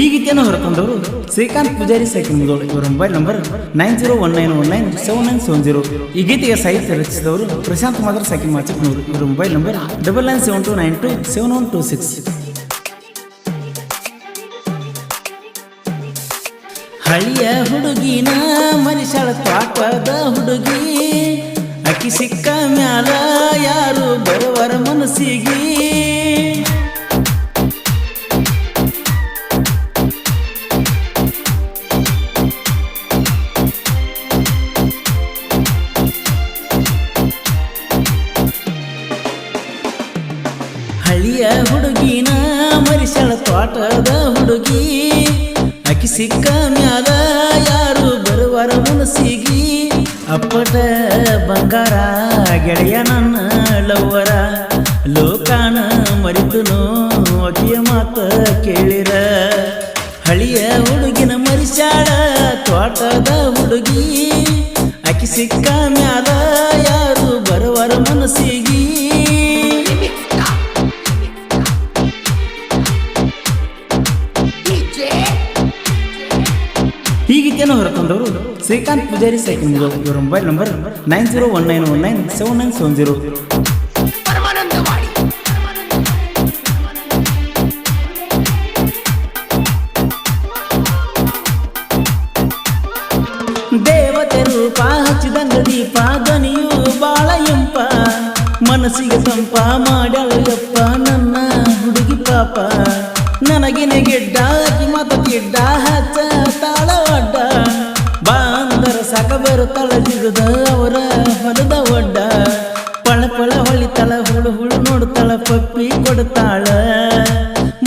ಈ ಗೀತೆಯನ್ನು ಹೊರತಂದವರು, ಶ್ರೀಕಾಂತ್ ಪೂಜಾರಿ ಸೈಕಲ್ ಮುದೋಳು ಇವರ mobile number nine zero one nine one nine seven nine seven zero ಈ ಗೀತೆಗೆ ಸಾಹಿತ್ಯ ರಚಿಸಿದವರು ಪ್ರಶಾಂತ್ ಮಾದರ್ ಸೈಕಲ್ ಮಾಚಕ್ನವರು ಇವರ mobile number double nine seven two nine two seven one two six ಹಳಿಯ ಹುಡುಗಿನ ಮನುಷ್ಯಳ ಪಾಪದ ಹುಡುಗಿ, ಅಕ್ಕಿ ಸಿಕ್ಕ ಮ್ಯಾಲ ಯಾರು ಬರುವರ ಮನಸ್ಸಿಗೆ. ತೋಟದ ಹುಡುಗಿ, ಅಕ್ಕಿ ಸಿಕ್ಕ ಮ್ಯಾಲ ಯಾರು ಬರುವರ ಮನಸ್ಸಿಗಿ? ಅಪ್ಪಟ ಬಂಗಾರ, ಗೆಳೆಯ ನನ್ನ ಲವ್ವರ, ಲೋಕಾನ ಮರಿತನು ಅಕ್ಕಿಯ ಮಾತ ಕೇಳಿರ? ಹಳಿಯ ಹುಡುಗಿನ ಮರಿಸಾಳ ತೋಟದ ಹುಡುಗಿ, ಅಕ್ಕಿ ಸಿಕ್ಕ ಮ್ಯಾಲ ಯಾರು ಈ ಹೊರಕೊಂಡವರು ಶ್ರೀಕಾಂತ್ ಪೂಜಾರಿ ಸೈಕಲ್ ಇವರ mobile number nine zero one nine one nine seven nine seven zero. ದೇವತೆ ರೂಪ ಹಚ್ಚಿದಂಗ ದೀಪ, ಧ್ವನಿಯು ಬಾಳ ಎಂಪ ಮನಸ್ಸಿಗೆ ಸಂಪ ಮಾಡ್ಯಾಳಪ್ಪ ನನ್ನ ಹುಡುಗಿ ಪಾಪ. ನನಗಿನ ಗೆಡ್ಡ ಮತ ಗಿಡ್ಡ ಬರುತ್ತಾಳ ಅವರ ಹೊಲದ ಒಡ್ಡ. ಪಳ ಪಳ ಹೊಳಿತಾಳ ಹುಳು ಹುಳು ನೋಡ್ತಾಳ ಪಪ್ಪಿ ಕೊಡ್ತಾಳ.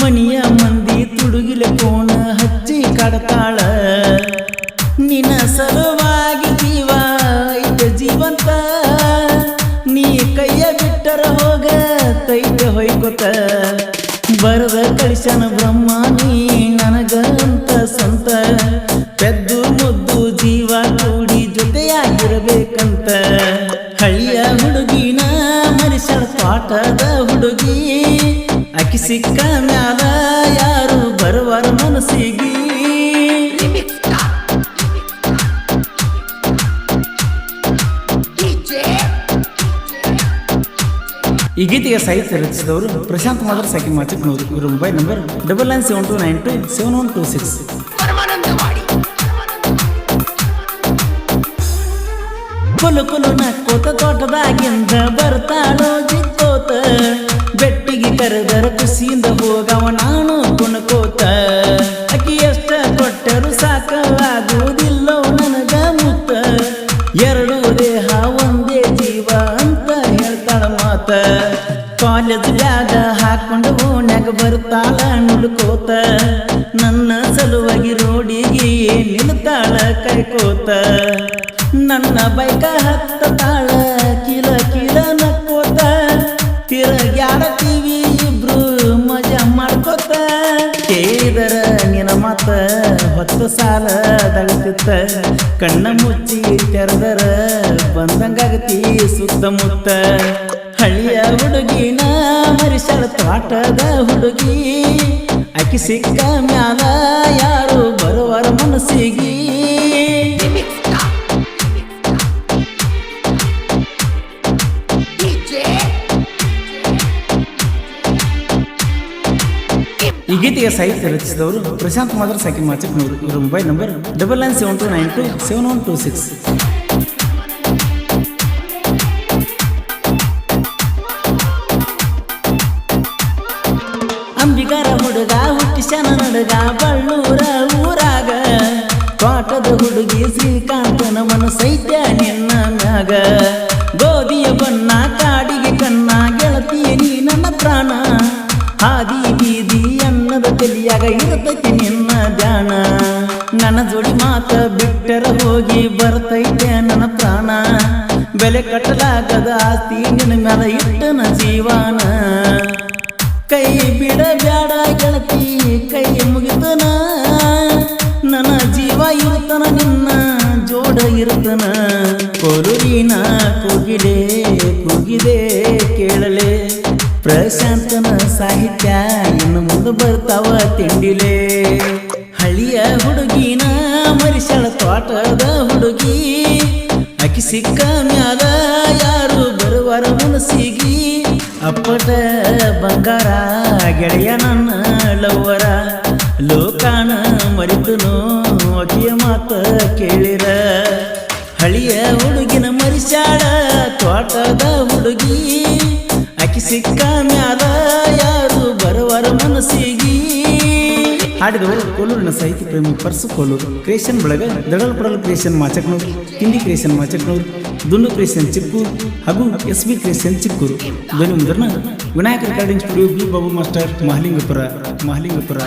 ಮನಿಯ ಮಂದಿ ತುಡುಗಿಲ ಕೋಣ ಹಚ್ಚಿ ಕಡತಾಳ. ನಿನ್ನ ಸಲುವಾಗಿ ಜೀವ ಇದ ಜೀವಂತ. ನೀ ಕೈಯ ಬಿಟ್ಟರ ಹೋಗ ತೈತ ಹೊಯ್ಕೊತ. ಬರದ ಕಳಿಸನ ಬ್ರಹ್ಮ, ನೀ ಜೊತೆಯಾಗಿರಬೇಕಂತ ಹಳ್ಳಿಯ ಹುಡುಗಿನ ಮರಿಸಳ ಪಾಠದ ಹುಡುಗಿ. ಅಕ್ಕಿ ಸಿಕ್ಕ ಮ್ಯಾಲ ಯಾರು ಬರುವರ ಮನಸ್ಸಿಗೆ. ಈ ಗೀತೆಗೆ ಸಾಹಿತ್ಯ ರಚಿಸಿದವರು ಪ್ರಶಾಂತ್ ಮಾದರ್ ಸೈಕಿಂಗ್ ಮಾಚಿಕ್ನವರು ಇವರ mobile number double nine seven two nine two seven one two six ಕುಲು ಕೊಲು ನಕ್ಕೋತ ತೋಟದಾಗಿಂದ ಬರ್ತಾಳೋ ಜಿಕ್ಕೋತ. ಬೆಟ್ಟಿಗೆ ಕರೆದರ ಖುಷಿಯಿಂದ ಹೋಗವ ನಾನು ಕುಣಕೋತ. ಅಕ್ಕಿ ಎಷ್ಟ ಕೊಟ್ಟರು ಸಾಕಾಗುವುದಿಲ್ಲೋ ನನಗ ಮುತ್ತ. ಎರಡು ದೇಹ, ಒಂದೇ ಜೀವ ಅಂತ ಹೇಳ್ತಾಳ ಮಾತ. ಕಾಲೇಜ್ ಬ್ಯಾಗ ಹಾಕೊಂಡು ಓಣ್ಯಾಗ ಬರ್ತಾಳ ನುಡ್ಕೋತ ನನ್ನ ಸಲುವಾಗಿ ರೋಡಿಗೆ ನಿಲ್ತಾಳ ಕೈಕೋತ ನನ್ನ ಬೈಕ ಹತ್ತ ತಾಳ, ಕಿಲ ಕಿಲ ನಕ್ಕೋತ? ತಿರುಗ್ಯಾಡತೀವಿ ಇಬ್ರು ಮಜಾ ಮಾಡ್ಕೋತ? ಕೇಳಿದರ ನಿನ ಮಾತ ಹೊತ್ತು ಸಾಲ ದಗತಿತ್ತ ಕಣ್ಣ ಮುಚ್ಚಿ ತೆರೆದರ ಬಂದಂಗಾಗತಿ ಸುತ್ತಮುತ್ತ ಹಳ್ಳಿಯ ಹುಡುಗಿನ ಹರಿಸಳ ತೋಟದ ಹುಡುಗಿ. ಅಕ್ಕಿ ಸಿಕ್ಕ ಮ್ಯಾಲ ಯಾರು ಬರುವರ ಮನಸ್ಸಿಗೆ? ಈ ಗೀತೆಯ ಸಾಹಿತ್ಯ ರಚಿಸಿದವರು ಪ್ರಶಾಂತ್ ಮಾದರ್ ಸೈಕಿ ಮಾಚಕ್ನವರು ಇವರ mobile number double nine seven two nine two seven one two six. ನಡುಗ ಬಳ್ಳೂರ ಊರಾಗ. ತೋಟದ ಹುಡುಗಿ ಶ್ರೀಕಾಂತನ ಮನಸೈತ್ಯ ನಿನ್ನ ಮ್ಯಾಗ ಗೋಧಿಯ ಬಣ್ಣ, ಕಾಡಿಗೆ ಕಣ್ಣ, ಗೆಳತಿಯ ನೀ ನನ್ನ ಪ್ರಾಣ. ಹಾದಿ ಬೀದಿ ಅನ್ನದ ತಲಿಯಾಗ ಇರತೈತಿ ನಿನ್ನ ಧ್ಯಾನ. ನನ್ನ ಜೋಡಿ ಮಾತ ಬಿಟ್ಟರ ಹೋಗಿ ಬರ್ತೈತೆ ನನ್ನ ಪ್ರಾಣ. ಬೆಲೆ ಕಟ್ಟಲಾಗದ ಆಸ್ತಿ ನಿನ್ನ ಮ್ಯಾಲ ಇಟ್ಟನ ಜೀವನ. ಕೈ ಬಿಡ ಬ್ಯಾಡ ಗೆಳತಿ, ಕೈ ಮುಗಿತನ ನನ್ನ ಜೀವ ಇರುತ್ತನ ನಿನ್ನ, ಜೋಡ ಇರುತ್ತನ. ಕೊರುವಿನ ಕೂಗಿಲೆ, ಕೂಗಿದೆ ಕೇಳಲೆ. ಪ್ರಶಾಂತನ ಸಾಹಿತ್ಯ ಇನ್ನು ಮುಂದೆ ಬರ್ತಾವ ತಿಂಡಿಲೆ. ಹಳಿಯ ಹುಡುಗಿನ ಮರಿಸಳ ತೋಟದ ಹುಡುಗಿ, ಅಕ್ಕಿ ಸಿಕ್ಕ ಮ್ಯಾಲ ಅಪ್ಪಟ ಬಂಗಾರ, ಗೆಳೆಯ ನನ್ನ ಲವ್ವರ. ಲೋಕಾನ ಮರಿತನು ಅಕಿಯ ಮಾತ ಕೇಳಿರ. ಹಳಿಯ ಹುಡುಗಿನ ಮರಿಸಾಳ, ತೋಟದ ಹುಡುಗಿ. ಅಕಿ ಸಿಕ್ಕ ಮ್ಯಾಲ ಹಾಡಿದವರು ಕೋಲೂರಿನ ಸಾಹಿತ್ಯ ಪ್ರೇಮಿ ಪರ್ಸು ಕೋಲೂರು ಕ್ರಿಯೇಷನ್ ಬಳಗ, ದಡಲ್ ಪಡಲ್ ಕ್ರಿಯೇಷನ್ ಮಾಚಕ್ನೂರು, ತಿಂಡಿ ಕ್ರಿಯೇಷನ್ ಮಾಚಕ್ನೂರು, ದುಂಡು ಕ್ರಿಯೇಷನ್ ಚಿಕ್ಕೂರು, ಹಾಗೂ ಎಸ್ ಬಿ ಕ್ರಿಯೇಷನ್ ಚಿಕ್ಕೂರು. ಧ್ವನಿ Vinayaka recording studio B Babu master, Mahalingapur Mahalingapur.